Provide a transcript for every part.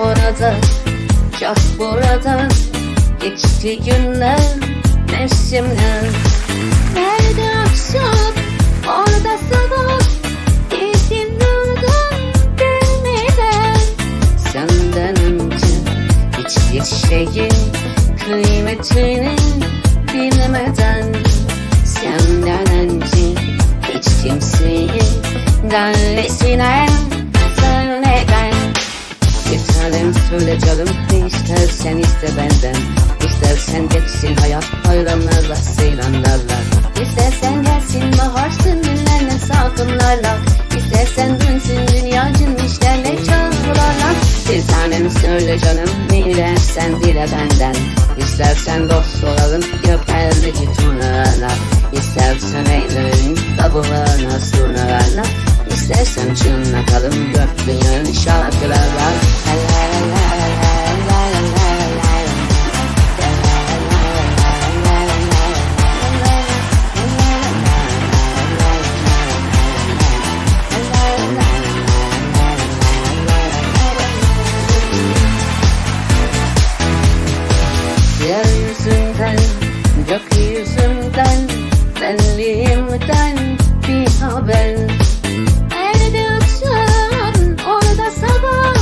orada. Çok burada Geçti günler Mevsimler. Nerede akşam? Orada sabah. Gezdim durdum Gelmeden. Senden önce Hiçbir şeyin Kıymetini Bilmeden. Senden önce Hiç kimseyi Gallesine Söylemeden bir tanem söyle istersen iste benden İstersen geçsin hayat bayramlarla seyranlarla. İstersen gelsin bahar sümbüllerle salkımlarla. İstersen dönsün dünya cümbüşlerle çalgılarla Bir tanem söyle canım ne dilersen dile benden. İstersen dost olalım göklerdeki turnalarla İstersen eğlenelim tabularına surnalarla İstersen çınlatalım göklüğün şarkılarla gökyüzünden, benliğimden bir haber. Nerede akşam, orada sabah,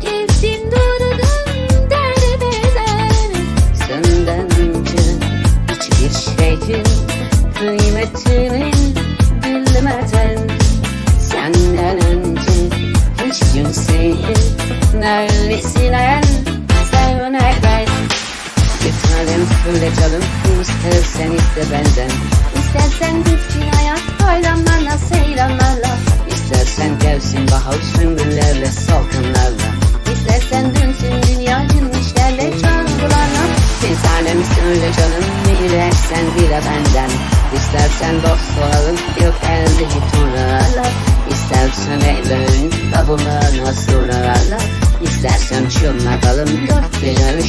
gezdim durdum derbeder. Senden önce hiçbir şeyin kıymetini bilmeden. Senden önce hiç kimseyi neredesine Böyle çalın istersen iste benden. İstersen bitsin hayat bayramlarla seyranlarla. İstersen gelsin bahar sümbüllerle salkınlarla İstersen dönsün dünya cinmişlerle çalgılarla Sinsanemişsin öyle canım? Dilersen dile benden. İstersen dost olalım yok elde turlarla İstersen eğlenin davullarına surlarla İstersen çınlatalım dört bir ömür